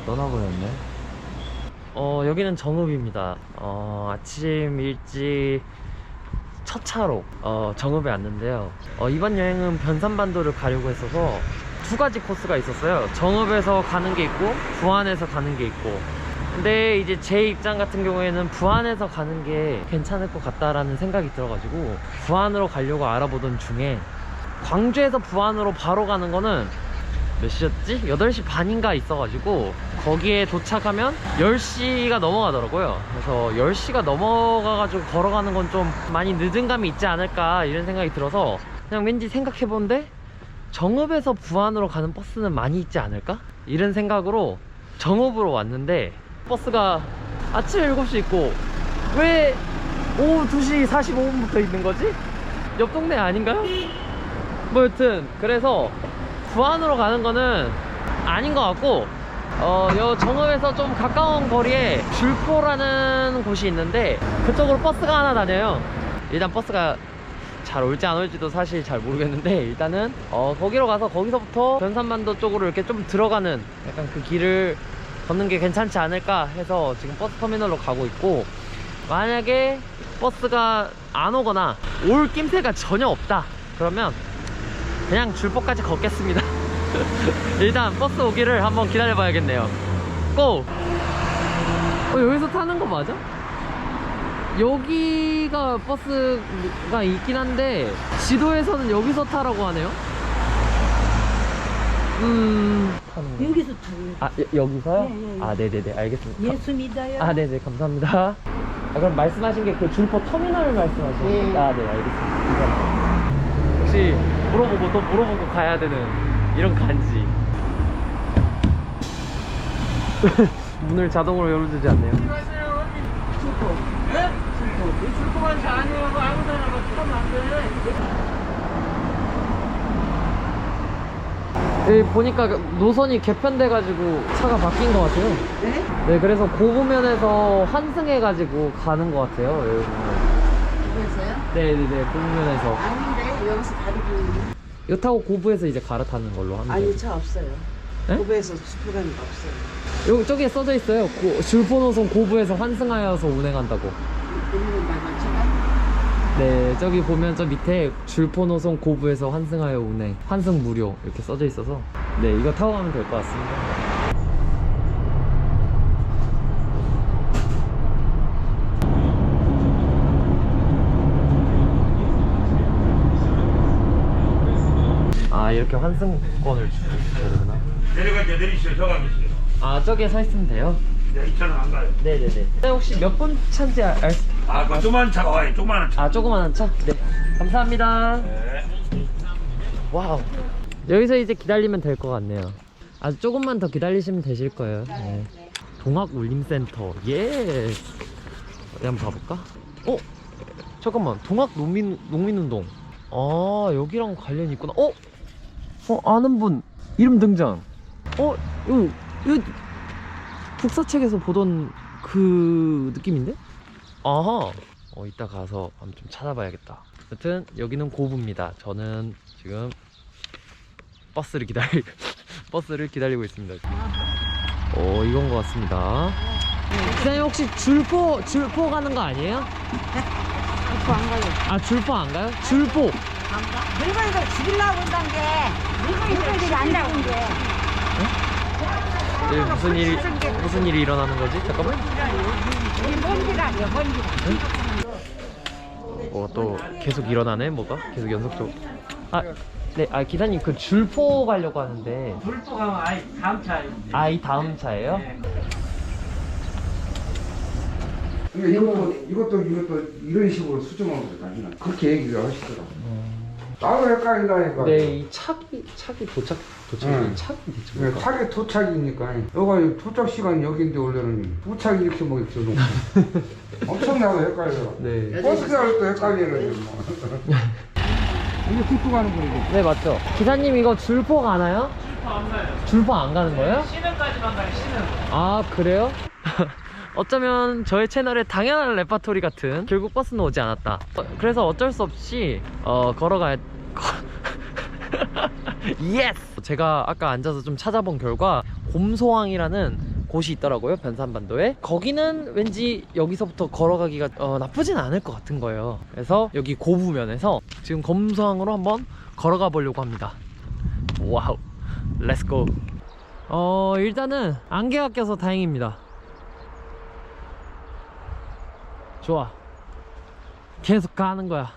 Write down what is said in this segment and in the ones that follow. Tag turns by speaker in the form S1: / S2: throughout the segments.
S1: 지금 7시 차가 떠나버렸네. 어 여기는 정읍입니다. 어 아침 일찍 첫 차로 어, 정읍에 왔는데요. 어, 이번 여행은 변산반도를 가려고 했어서 두 가지 코스가 있었어요. 정읍에서 가는 게 있고 부안에서 가는 게 있고. 근데 이제 제 입장 같은 경우에는 부안에서 가는 게 괜찮을 것 같다라는 생각이 들어가지고 부안으로 가려고 알아보던 중에 광주에서 부안으로 바로 가는 거는 몇 시였지? 8시 반인가 있어가지고 거기에 도착하면 10시가 넘어가더라고요 그래서 10시가 넘어가가지고 걸어가는 건 좀 많이 늦은 감이 있지 않을까 이런 생각이 들어서 그냥 왠지 생각해보는데 정읍에서 부안으로 가는 버스는 많이 있지 않을까? 이런 생각으로 정읍으로 왔는데 버스가 아침 7시 있고 왜 오후 2시 45분부터 있는 거지? 옆 동네 아닌가요? 뭐 여튼 그래서 부안으로 가는 거는 아닌 것 같고 어, 요 정읍에서 좀 가까운 거리에 줄포라는 곳이 있는데 그쪽으로 버스가 하나 다녀요. 일단 버스가 잘 올지 안 올지도 사실 잘 모르겠는데 일단은 어, 거기로 가서 거기서부터 변산반도 쪽으로 이렇게 좀 들어가는 약간 그 길을 걷는 게 괜찮지 않을까 해서 지금 버스 터미널로 가고 있고 만약에 버스가 안 오거나 올 낌새가 전혀 없다 그러면 그냥 줄포까지 걷겠습니다 일단 버스 오기를 한번 기다려 봐야겠네요 고! 어, 여기서 타는 거 맞아? 여기가 버스가 있긴 한데 지도에서는 여기서 타라고 하네요 음...
S2: 여기서 타요.
S1: 아 여, 여기서요?
S2: 예, 예, 예.
S1: 아 네네네 알겠습니다
S2: 예수 믿어요.
S1: 아 네네 감사합니다 아, 그럼 말씀하신 게 그 줄포 터미널 말씀하시는
S2: 예.
S1: 거죠? 아네 알겠습니다 감사합니다 혹시 물어보고 또 물어보고 가야 되는 이런 간지. 문을 자동으로 열어주지 않네요. 여기 보니까 노선이 개편돼가지고 차가 바뀐 것 같아요.
S2: 네?
S1: 네 그래서 고부면에서 환승해가지고 가는 것 같아요 여기 보면? 네네네 고부면에서
S2: 여기서 다리고.
S1: 이거 타고 고부에서 이제 갈아타는 걸로 하면 돼요
S2: 아니 차 없어요.
S1: 네?
S2: 고배에서 수표가는 거 없어요.
S1: 여기 저기에 써져 있어요. 고, 줄포노선 고부에서 환승하여서 운행한다고.
S2: 있는 말만 차가
S1: 네 저기 보면 저 밑에 줄포노선 고부에서 환승하여 운행 환승 무료 이렇게 써져 있어서. 네 이거 타고 가면 될 것 같습니다 아 이렇게 환승권을 주는구나
S3: 내려갈 때 내리시죠. 저 가겠어요.
S1: 아 저기에 서 있으면 돼요?
S3: 네, 이차는 안 가요.
S1: 네네네 네, 혹시 몇분 차인지 알, 알 수...
S3: 아, 그 조그만 차가 와요. 조그만 차.
S1: 아 조그만한 차? 네 감사합니다
S3: 네.
S1: 와우 여기서 이제 기다리면 될 것 같네요 아주 조금만 더 기다리시면 되실 거예요 네. 동학 울림센터 예 어디 한번 가볼까? 어? 잠깐만 동학 농민, 농민운동 아 여기랑 관련이 있구나 어? 어 아는 분 이름 등장 어? 이거 이거 국사책에서 보던 그 느낌인데? 아하 어 이따 가서 한번 좀 찾아봐야겠다 여튼 여기는 고부입니다 저는 지금 버스를 기다리 버스를 기다리고 있습니다 어 이건 것 같습니다 기사님 혹시 줄포 줄포 가는 거 아니에요?
S2: 오빠 안 가요.
S1: 아 줄포 안 가요? 줄포
S2: 물건이들 죽이려고 한다는 게 물건이들이 안 나온 게.
S1: 예, 무슨 일이 무슨 일이 일어나는 거지? 잠깐만.
S2: 이 먼지라요 먼지라.
S1: 뭐가 또 계속 일어나네? 뭐가? 계속 연속적으로 아네아 기사님 그 줄포 가려고 하는데.
S3: 불포가 아이 다음 차에.
S1: 아이 다음 차예요?
S4: 그러니까 이것도 이것도 이것도 이런 식으로 수정하는 거아니 그렇게 얘기를 하시더라고. 나도 헷갈린다니까.
S1: 네, 이 차기 차기 도착 도착이
S4: 응.
S1: 차기 대체
S4: 네,
S1: 뭘까?
S4: 차기 도착이니까 여가 도착 시간 여기인데 원래는 도착 이렇게 뭐 놓고 엄청나게 헷갈려.
S1: 네.
S4: 버스가 또 헷갈리는 뭐. 이게 뒷부 가는 거이고.
S1: 네 맞죠. 기사님 이거 줄포 가나요?
S3: 줄포 안 가요.
S1: 줄포 안 가는 거예요?
S3: 시내까지만 가요. 시내.
S1: 아 그래요? 어쩌면 저의 채널에 당연한 레파토리 같은 결국 버스는 오지 않았다. 어, 그래서 어쩔 수 없이 어 걸어가야 거- 예스! 제가 아까 앉아서 좀 찾아본 결과 곰소항이라는 곳이 있더라고요 변산반도에. 거기는 왠지 여기서부터 걸어가기가 어, 나쁘진 않을 것 같은 거예요. 그래서 여기 고부면에서 지금 곰소항으로 한번 걸어가 보려고 합니다. 와우 렛츠고 어 일단은 안개가 껴서 다행입니다 좋아. 계속 가는 거야.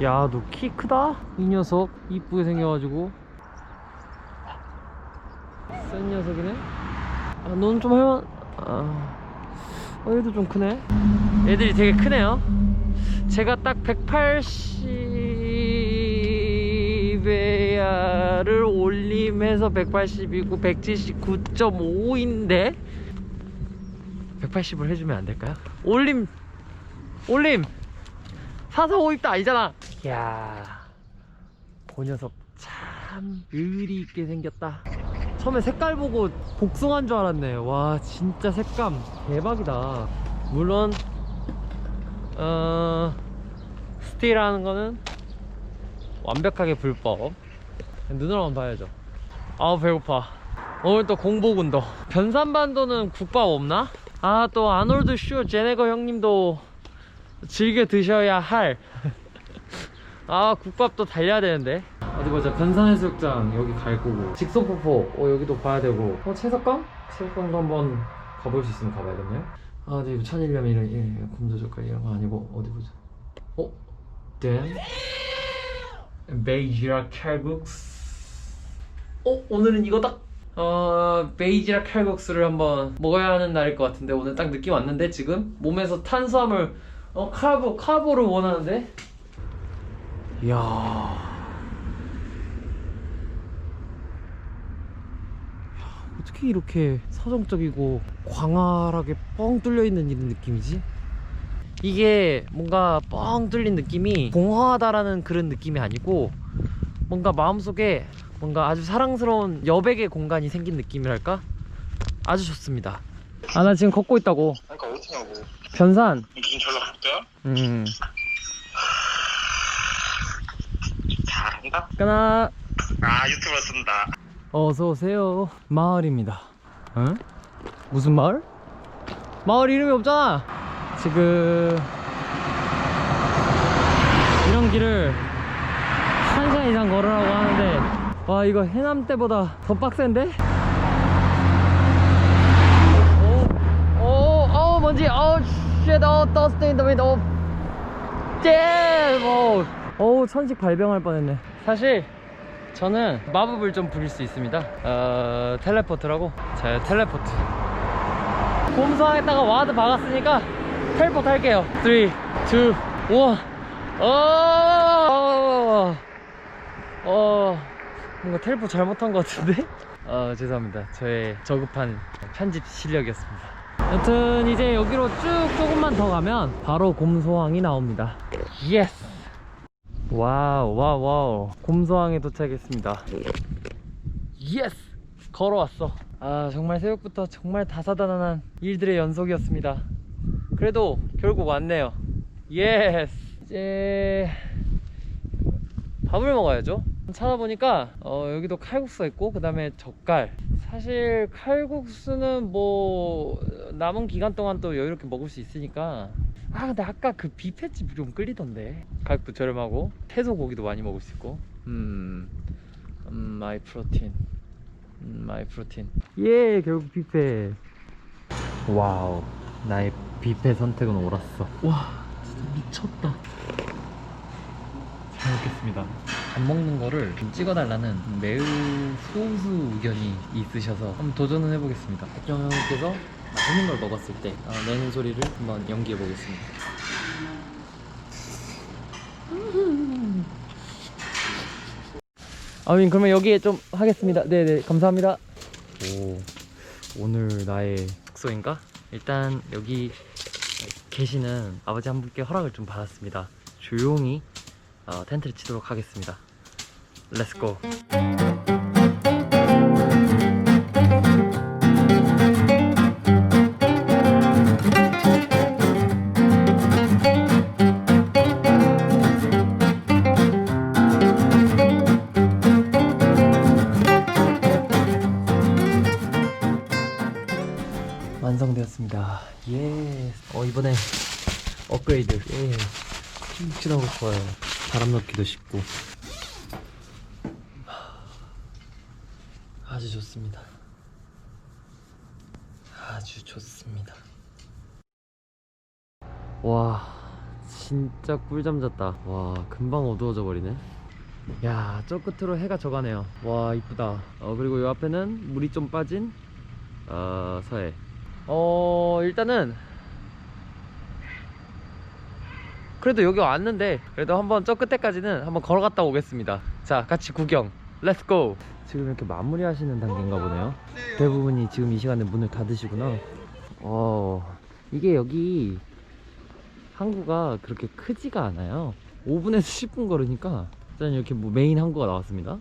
S1: 야 너 키 크다? 이 녀석 이쁘게 생겨가지고. 센 녀석이네. 아, 너는 좀 할만 아 어, 얘도 좀 크네. 애들이 되게 크네요. 제가 딱 180에야를 올림해서 180이고 179.5인데 180을 해주면 안 될까요? 올림 올림. 445입도 아니잖아. 이야 그 녀석 참 의리 있게 생겼다. 처음에 색깔 보고 복숭아인 줄 알았네. 와 진짜 색감 대박이다. 물론 어 스틸하는 거는 완벽하게 불법. 눈으로 한번 봐야죠. 아우 배고파. 오늘 또 공복운동. 변산반도는 국밥 없나? 아 또 아놀드 슈 제네거 형님도 즐겨 드셔야 할. 아 국밥도 달려야 되는데. 어디 보자. 변산해수욕장 여기 갈 거고. 직선폭포. 어 여기도 봐야 되고. 어 채석강? 채석강도 한번 가볼 수 있으면 가봐야겠네요. 아 근데 이거 천일염 이런 예, 곰도젓갈 이런 거 아니고 어디 보자. 어? 댄 베이지라 칼국수. 어? 오늘은 이거다 어 베이지라 칼국수를 한번 먹어야 하는 날일 것 같은데 오늘 딱 느낌 왔는데 지금? 몸에서 탄수화물 어 카보 카보를 원하는데 이야 어떻게 이렇게 서정적이고 광활하게 뻥 뚫려 있는 이런 느낌이지? 이게 뭔가 뻥 뚫린 느낌이 공허하다라는 그런 느낌이 아니고 뭔가 마음속에 뭔가 아주 사랑스러운 여백의 공간이 생긴 느낌이랄까? 아주 좋습니다. 아 나 지금 걷고 있다고.
S5: 어디냐고
S1: 변산.
S5: 무슨 전략 못해요?
S1: 음.
S5: 잘한다?
S1: 끊어.
S5: 아 유튜버 쓴다
S1: 어서 오세요. 마을입니다. 응? 무슨 마을? 마을 이름이 없잖아. 지금 이런 길을 한 시간 이상 걸으라고 하는데 와 이거 해남 때보다 더 빡센데? 오, 먼지, 어, shit, 어, dust in the wind, 어, damn, 어, 어, 천식 발병할 뻔했네. 사실 저는 마법을 좀 부릴 수 있습니다. 어, 텔레포트라고. 자, 텔레포트. 곰성에다가 와드 박았으니까 텔포트 할게요. 3, 2, 1. 어, 어, 뭔가 텔포 잘못한 것 같은데? 어, 죄송합니다. 저의 저급한 편집 실력이었습니다. 여튼 이제 여기로 쭉 조금만 더 가면 바로 곰소항이 나옵니다. 예스! 와우 와우 와우. 곰소항에 도착했습니다. 예스 걸어왔어. 아 정말 새벽부터 정말 다사다난한 일들의 연속이었습니다. 그래도 결국 왔네요. 예스 이제 밥을 먹어야죠. 찾아보니까 어, 여기도 칼국수가 있고 그 다음에 젓갈. 사실 칼국수는 뭐 남은 기간 동안 또 여유롭게 먹을 수 있으니까. 아 근데 아까 그 뷔페집 좀 끌리던데. 가격도 저렴하고 채소 고기도 많이 먹을 수 있고. 음, 음 마이 프로틴. 음, 마이 프로틴. 예 결국 뷔페. 와우 나의 뷔페 선택은 옳았어. 와 진짜 미쳤다. 잘 먹겠습니다. 밥 먹는 거를 좀 찍어달라는 매우 소수 의견이 있으셔서 한번 도전은 해보겠습니다. 백정 형님께서 맛있는 걸 먹었을 때 어, 내는 소리를 한번 연기해 보겠습니다. 아민 그러면 여기에 좀 하겠습니다. 네네 감사합니다. 오 오늘 나의 숙소인가? 일단 여기 계시는 아버지 한 분께 허락을 좀 받았습니다. 조용히 어, 텐트를 치도록 하겠습니다. 렛츠고 푹신하고 좋아요. 바람 넣기도 쉽고. 아주 좋습니다. 아주 좋습니다. 와, 진짜 꿀잠 잤다. 와, 금방 어두워져 버리네. 야, 저 끝으로 해가 져가네요. 와, 이쁘다. 어, 그리고 이 앞에는 물이 좀 빠진 어, 서해. 어, 일단은 그래도 여기 왔는데 그래도 한번 저 끝에까지는 한번 걸어갔다 오겠습니다. 자, 같이 구경. 렛츠 고. 지금 이렇게 마무리하시는 단계인가 보네요. 대부분이 지금 이 시간에 문을 닫으시구나. 어, 이게 여기 항구가 그렇게 크지가 않아요. 5분에서 10분 걸으니까 일단 이렇게 뭐 메인 항구가 나왔습니다.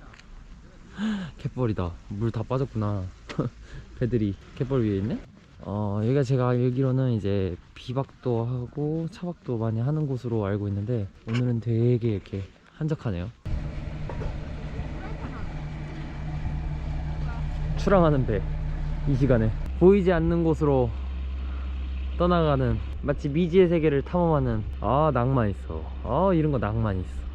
S1: 갯벌이다. 물 다 빠졌구나. 배들이 갯벌 위에 있네. 어, 여기가 제가 알기로는 이제 비박도 하고 차박도 많이 하는 곳으로 알고 있는데 오늘은 되게 이렇게 한적하네요. 출항하는 배 이 시간에. 보이지 않는 곳으로 떠나가는 마치 미지의 세계를 탐험하는 아 낭만 있어. 아 이런 거 낭만 있어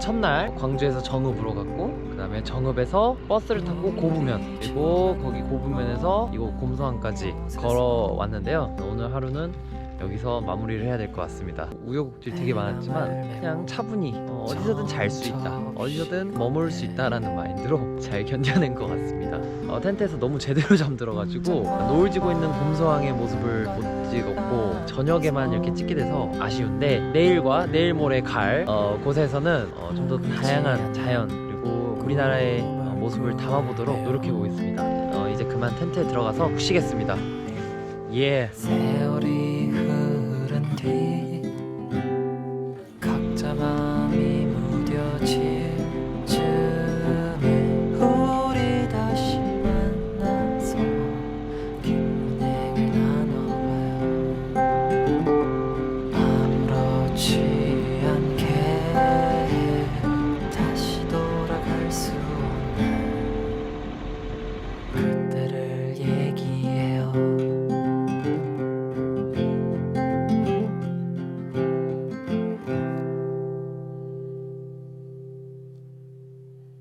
S1: 첫날 광주에서 정읍으로 갔고 그 다음에 정읍에서 버스를 타고 고부면 그리고 거기 고부면에서 이곳 곰소항까지 걸어왔는데요. 오늘 하루는 여기서 마무리를 해야 될 것 같습니다. 우여곡절 되게 많았지만 그냥 차분히 어, 어디서든 잘 수 있다 어디서든 머물 수 있다라는 마인드로 잘 견뎌낸 것 같습니다. 어, 텐트에서 너무 제대로 잠들어가지고 노을 지고 있는 곰소항의 모습을 못 찍었고 저녁에만 이렇게 찍게 돼서 아쉬운데 내일과 내일 모레 갈 어, 곳에서는 어, 좀 더 다양한 자연 그리고 우리나라의 어, 모습을 담아보도록 노력해 보겠습니다. 어, 이제 그만 텐트에 들어가서 쉬겠습니다. 예.
S6: 세월이 흐른 뒤